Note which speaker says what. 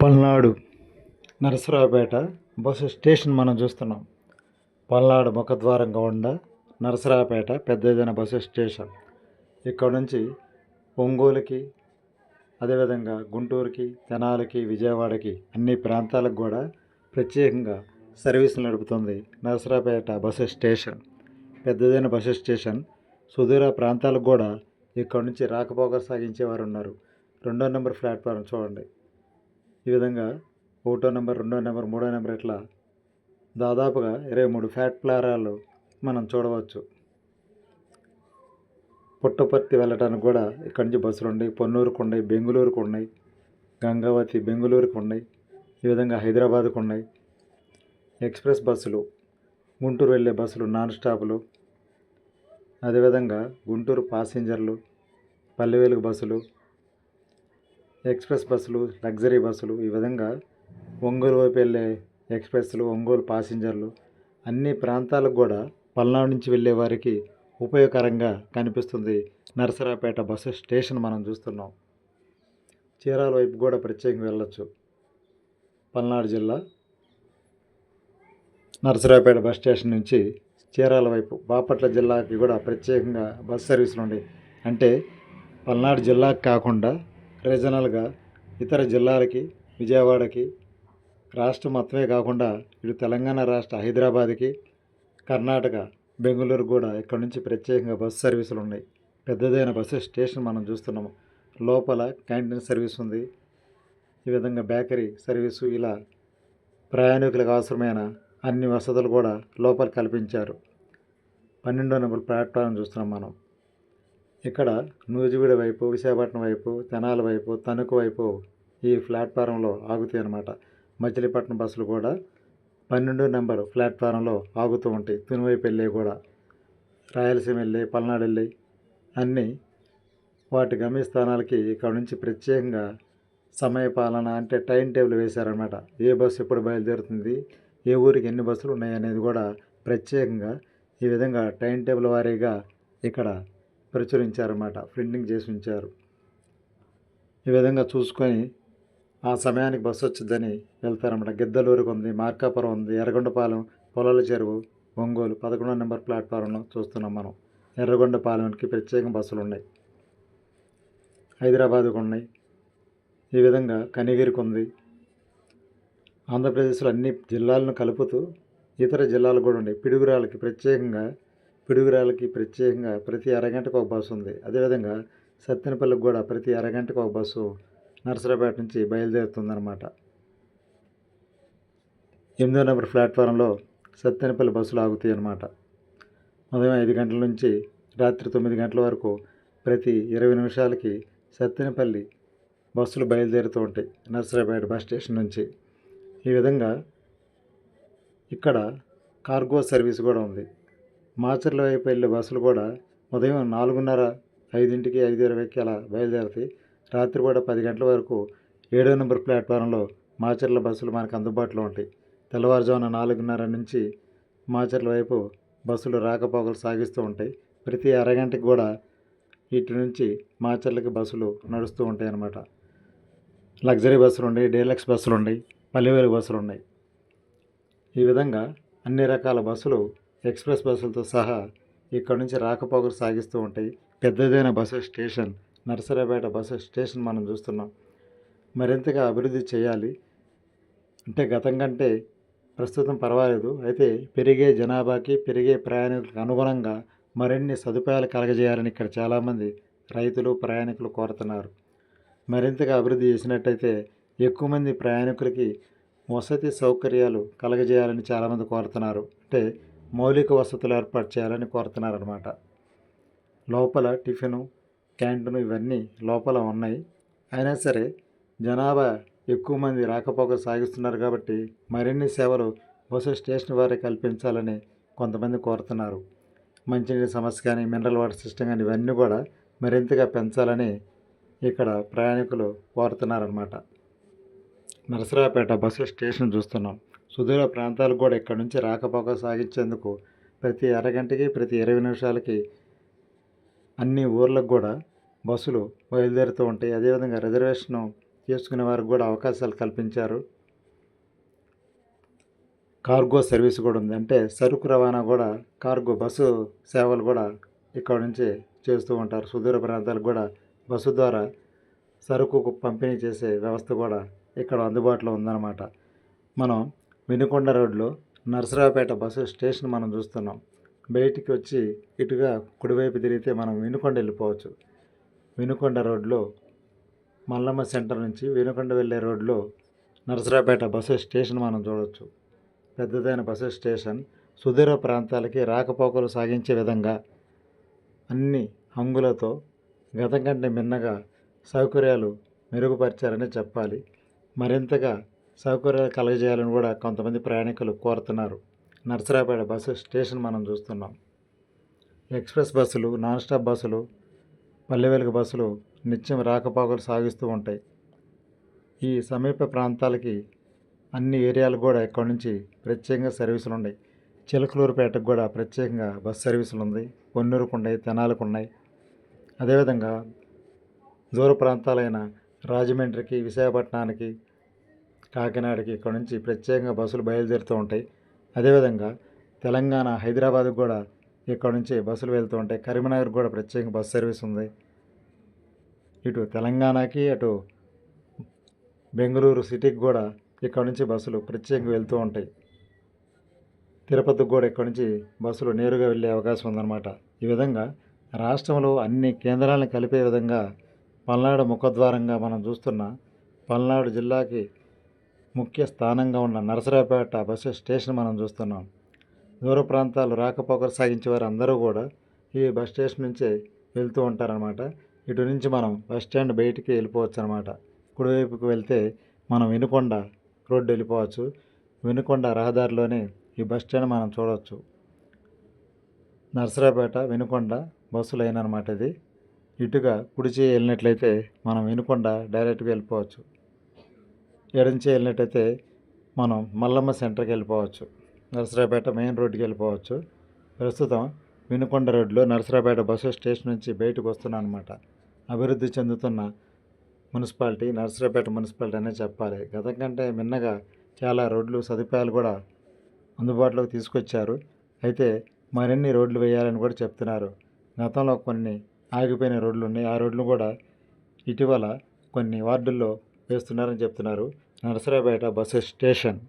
Speaker 1: Palnadu Narasaraopet bus station మనం చూస్తున్నాం. పల్నాడు ముఖద్వారం గౌండ నరసరావుపేట పెద్దదైన బస్సు స్టేషన్. ఇక్కడ నుంచి ఒంగోలుకి అదేవిధంగా గుంటూరుకి తెనాలకి విజయవాడకి అన్ని ప్రాంతాలకు కూడా ప్రత్యేకంగా సర్వీసులు నడుపుతుంది నరసరావుపేట బస్సు స్టేషన్. పెద్దదైన బస్సు స్టేషన్ సుదూర ప్రాంతాలకు కూడా ఇక్కడ నుంచి రాకపోకలు సాగించేవారు ఉన్నారు. రెండో నెంబర్ ప్లాట్ఫారం చూడండి. ఈ విధంగా ఒకటో నెంబర్ రెండో నెంబర్ మూడో నెంబర్ ఇట్లా దాదాపుగా ఇరవై మూడు ఫ్యాట్ ప్లారాలు మనం చూడవచ్చు. పుట్టపర్తి వెళ్ళటానికి కూడా ఇక్కడి నుంచి బస్సులు ఉన్నాయి. పొన్నూరుకు ఉన్నాయి బెంగళూరుకు ఉన్నాయి గంగావతి బెంగళూరుకు ఉన్నాయి ఈ విధంగా హైదరాబాద్కు ఉన్నాయి. ఎక్స్ప్రెస్ బస్సులు గుంటూరు వెళ్ళే బస్సులు నాన్ స్టాప్లు అదేవిధంగా గుంటూరు ప్యాసింజర్లు పల్లెవేలుగు బస్సులు ఎక్స్ప్రెస్ బస్సులు లగ్జరీ బస్సులు ఈ విధంగా ఒంగోలు వైపు వెళ్ళే ఎక్స్ప్రెస్లు ఒంగోలు ప్యాసింజర్లు అన్ని ప్రాంతాలకు కూడా పల్నాడు నుంచి వెళ్ళే వారికి ఉపయోగకరంగా కనిపిస్తుంది నరసరాపేట బస్సు స్టేషన్ మనం చూస్తున్నాం. చీరాల వైపు కూడా ప్రత్యేకంగా వెళ్ళొచ్చు. పల్నాడు జిల్లా నరసరాపేట బస్ స్టేషన్ నుంచి చీరాల వైపు బాపట్ల జిల్లాకి కూడా ప్రత్యేకంగా బస్ సర్వీసులు ఉన్నాయి అంటే పల్నాడు జిల్లాకు కాకుండా రీజనల్గా ఇతర జిల్లాలకి విజయవాడకి రాష్ట్రం మొత్తమే కాకుండా ఇటు తెలంగాణ రాష్ట్ర హైదరాబాద్కి కర్ణాటక బెంగళూరు కూడా ఇక్కడ నుంచి ప్రత్యేకంగా బస్సు సర్వీసులు ఉన్నాయి. పెద్దదైన బస్సు స్టేషన్ మనం చూస్తున్నాము. లోపల క్యాంటీన్ సర్వీస్ ఉంది. ఈ విధంగా బేకరీ సర్వీసు ఇలా ప్రయాణికులకు అవసరమైన అన్ని వసతులు కూడా లోపల కల్పించారు. పన్నెండో నెంబర్ ప్లాట్ఫారం చూస్తున్నాం మనం. ఇక్కడ నూజివీడ వైపు విశాఖపట్నం వైపు తెనాల వైపు తణుకు వైపు ఈ ప్లాట్ఫారంలో ఆగుతాయి అన్నమాట. మచిలీపట్నం బస్సులు కూడా పన్నెండు నెంబర్ ప్లాట్ఫారంలో ఆగుతూ ఉంటాయి. తునివైపు వెళ్ళే కూడా రాయలసీమ వెళ్ళి పల్నాడు వెళ్ళి అన్నీ వాటి గమ్యస్థానాలకి ఇక్కడ నుంచి ప్రత్యేకంగా సమయపాలన అంటే టైం టేబుల్ వేశారనమాట ఏ బస్సు ఎప్పుడు బయలుదేరుతుంది ఏ ఊరికి ఎన్ని బస్సులు ఉన్నాయి అనేది కూడా ప్రత్యేకంగా ఈ విధంగా టైం టేబుల్ వారీగా ఇక్కడ ప్రచురించారన్నమాట ప్రింటింగ్ చేసి ఉంచారు. ఈ విధంగా చూసుకొని ఆ సమయానికి బస్సు వచ్చిందని వెళ్తారన్నమాట. గిద్దలూరుకు ఉంది మార్కాపురం ఉంది ఎర్రగొండపాలెం పొలాల చెరువు ఒంగోలు పదకొండో నెంబర్ ప్లాట్ఫారంలో చూస్తున్నాం మనం. ఎర్రగొండపాలెంకి ప్రత్యేక బస్సులు ఉన్నాయి. హైదరాబాద్కు ఉన్నాయి. ఈ విధంగా కనిగిరికి ఉంది. ఆంధ్రప్రదేశ్లో అన్ని జిల్లాలను కలుపుతూ ఇతర జిల్లాలు కూడా ఉన్నాయి. పిడుగురాలకి ప్రత్యేకంగా పిడుగురాలకి ప్రత్యేకంగా ప్రతి అరగంటకు ఒక బస్సు ఉంది. అదేవిధంగా సత్తెనపల్లికి కూడా ప్రతి అరగంటకు ఒక బస్సు నర్సరాపేట నుంచి బయలుదేరుతుందన్నమాట. ఎనిమిదో నెంబర్ ప్లాట్ఫారంలో సత్తెనపల్లి బస్సులు ఆగుతాయి అన్నమాట ఉదయం ఐదు గంటల నుంచి రాత్రి తొమ్మిది గంటల వరకు ప్రతి ఇరవై నిమిషాలకి సత్తెనపల్లి బస్సులు బయలుదేరుతూ ఉంటాయి నర్సరాపేట బస్ స్టేషన్ నుంచి. ఈ విధంగా ఇక్కడ కార్గో సర్వీస్ కూడా ఉంది. మాచర్ల వైపు వెళ్ళే బస్సులు కూడా ఉదయం నాలుగున్నర ఐదింటికి ఐదు ఇరవైకి అలా బయలుదేరుతాయి. రాత్రి కూడా పది గంటల వరకు ఏడో నెంబర్ ప్లాట్ఫారంలో మాచర్ల బస్సులు మనకు అందుబాటులో ఉంటాయి. తెల్లవారుజామున నాలుగున్నర నుంచి మాచర్ల వైపు బస్సులు రాకపోకలు సాగిస్తూ ఉంటాయి. ప్రతి అరగంటకి కూడా ఇటు నుంచి మాచర్లకి బస్సులు నడుస్తూ ఉంటాయి అన్నమాట. లగ్జరీ బస్సులు ఉన్నాయి డీలక్స్ బస్సులు ఉన్నాయి పల్లెవేలు బస్సులు ఉన్నాయి. ఈ విధంగా అన్ని రకాల బస్సులు ఎక్స్ప్రెస్ బస్సులతో సహా ఇక్కడ నుంచి రాకపోకలు సాగిస్తూ ఉంటాయి. పెద్దదైన bus station Narsarapet bus station మనం చూస్తున్నాం. మరింతగా అభివృద్ధి చేయాలి. అంటే గతం కంటే ప్రస్తుతం పర్వాలేదు. అయితే పెరిగే జనాభాకి పెరిగే ప్రయాణికులకు అనుగుణంగా మరిన్ని సదుపాయాలు కలగజేయాలని ఇక్కడ చాలామంది రైతులు ప్రయాణికులు కోరుతున్నారు. మరింతగా అభివృద్ధి చేసినట్టయితే ఎక్కువ మంది ప్రయాణికులకి వసతి సౌకర్యాలు కలగజేయాలని చాలామంది కోరుతున్నారు. అంటే మౌలిక వసతులు ఏర్పాటు చేయాలని కోరుతున్నారనమాట లోపల టిఫిను క్యాంటీన్ ఇవన్నీ లోపల ఉన్నాయి. అయినా సరే జనాభా ఎక్కువ మంది రాకపోకలు సాగిస్తున్నారు కాబట్టి మరిన్ని సేవలు బస్సు స్టేషన్ వారే కల్పించాలని కొంతమంది కోరుతున్నారు. మంచినీటి సమస్య కానీ మినరల్ వాటర్ సిస్టమ్ కానీ ఇవన్నీ కూడా మరింతగా పెంచాలని ఇక్కడ ప్రయాణికులు కోరుతున్నారన్నమాట. నరసరావుపేట బస్సు స్టేషన్ చూస్తున్నాం. సుదూర ప్రాంతాలకు కూడా ఇక్కడ నుంచి రాకపోక సాగించేందుకు ప్రతి అరగంటకి ప్రతి ఇరవై నిమిషాలకి అన్ని ఊర్లకు కూడా బస్సులు బయలుదేరుతూ ఉంటాయి. అదేవిధంగా రిజర్వేషన్ చేసుకునే వారికి కూడా అవకాశాలు కల్పించారు. కార్గో సర్వీస్ కూడా ఉంది. అంటే సరుకు రవాణా కూడా కార్గో బస్సు సేవలు కూడా ఇక్కడ నుంచి చేస్తూ ఉంటారు. సుదూర ప్రాంతాలకు కూడా బస్సు ద్వారా సరుకు పంపిణీ చేసే వ్యవస్థ కూడా ఇక్కడ అందుబాటులో ఉందన్నమాట. మనం వినుకొండ రోడ్లో నరసరావుపేట బస్సు స్టేషన్ మనం చూస్తున్నాం. బయటికి వచ్చి ఇటుగా కుడివైపు తిరిగితే మనం వినుకొండ వెళ్ళిపోవచ్చు. వినుకొండ రోడ్లో మల్లమ్మ సెంటర్ నుంచి వినుకొండ వెళ్ళే రోడ్లో నరసరావుపేట బస్సు స్టేషన్ మనం చూడవచ్చు పెద్దదైన బస్సు స్టేషన్ సుదూర ప్రాంతాలకి రాకపోకలు సాగించే విధంగా అన్ని హంగులతో గతం కంటే మిన్నగా సౌకర్యాలు మెరుగుపరిచారని చెప్పాలి. మరింతగా సౌకర్యాలు కలగజేయాలని కూడా కొంతమంది ప్రయాణికులు కోరుతున్నారు. నర్సరాపేట బస్సు స్టేషన్ మనం చూస్తున్నాం. ఎక్స్ప్రెస్ బస్సులు నాన్ స్టాప్ బస్సులు పల్లె వెలుగు బస్సులు నిత్యం రాకపోకలు సాగిస్తూ ఉంటాయి. ఈ సమీప ప్రాంతాలకి అన్ని ఏరియాలకు కూడా ఇక్కడ నుంచి ప్రత్యేకంగా సర్వీసులు ఉన్నాయి. చిలకలూరుపేటకు కూడా ప్రత్యేకంగా బస్ సర్వీసులు ఉంది. పొన్నూరుకు ఉన్నాయి తెనాలకు ఉన్నాయి అదేవిధంగా దూర ప్రాంతాలైన రాజమండ్రికి విశాఖపట్నానికి కాకినాడకి ఇక్కడ నుంచి ప్రత్యేకంగా బస్సులు బయలుదేరుతూ ఉంటాయి. అదేవిధంగా తెలంగాణ హైదరాబాద్కి కూడా ఇక్కడ నుంచి బస్సులు వెళ్తూ ఉంటాయి. కరీంనగర్ కూడా ప్రత్యేక బస్ సర్వీస్ ఉంది. ఇటు తెలంగాణకి అటు బెంగళూరు సిటీకి కూడా ఇక్కడ నుంచి బస్సులు ప్రత్యేకంగా వెళ్తూ ఉంటాయి. తిరుపతికి కూడా ఇక్కడ నుంచి బస్సులు నేరుగా వెళ్ళే అవకాశం ఉందన్నమాట. ఈ విధంగా రాష్ట్రంలో అన్ని కేంద్రాలను కలిపే విధంగా పల్నాడు ముఖద్వారంగా మనం చూస్తున్న పల్నాడు జిల్లాకి ముఖ్య స్థానంగా ఉన్న నరసరావుపేట బస్సు స్టేషన్ మనం చూస్తున్నాం. దూర ప్రాంతాలు రాకపోకలు సాగించే వారు అందరూ కూడా ఈ బస్ స్టేషన్ నుంచే వెళ్తూ ఉంటారనమాట ఇటు నుంచి మనం బస్ స్టాండ్ బయటికి వెళ్ళిపోవచ్చు అనమాట కుడివైపుకి వెళ్తే మనం వినుకొండ రోడ్డు వెళ్ళిపోవచ్చు. వినుకొండ రహదారిలోనే ఈ బస్ స్టాండ్ మనం చూడవచ్చు నర్సరాపేట వినుకొండ బస్సు లైన్ అనమాట ఇది. ఇటుగా కుడిచి వెళ్ళినట్లయితే మనం వినుకొండ డైరెక్ట్గా వెళ్ళిపోవచ్చు. ఎడంచి వెళ్ళినట్టయితే మనం మల్లమ్మ సెంటర్కి వెళ్ళిపోవచ్చు. నరసరాపేట మెయిన్ రోడ్డుకి వెళ్ళిపోవచ్చు. ప్రస్తుతం వినుకొండ రోడ్లో నరసరాపేట బస్సు స్టేషన్ నుంచి బయటకు వస్తున్నాను అనమాట అభివృద్ధి చెందుతున్న మున్సిపాలిటీ నరసరాపేట మున్సిపాలిటీ అనే చెప్పాలి. గతం కంటే మిన్నగా చాలా రోడ్లు సదుపాయాలు కూడా అందుబాటులోకి తీసుకొచ్చారు. అయితే మరిన్ని రోడ్లు వేయాలని కూడా చెప్తున్నారు. గతంలో కొన్ని ఆగిపోయిన రోడ్లు ఉన్నాయి. ఆ రోడ్లు కూడా ఇటీవల కొన్ని వార్డుల్లో వేస్తున్నారని చెప్తున్నారు. Narasaraopet bus station.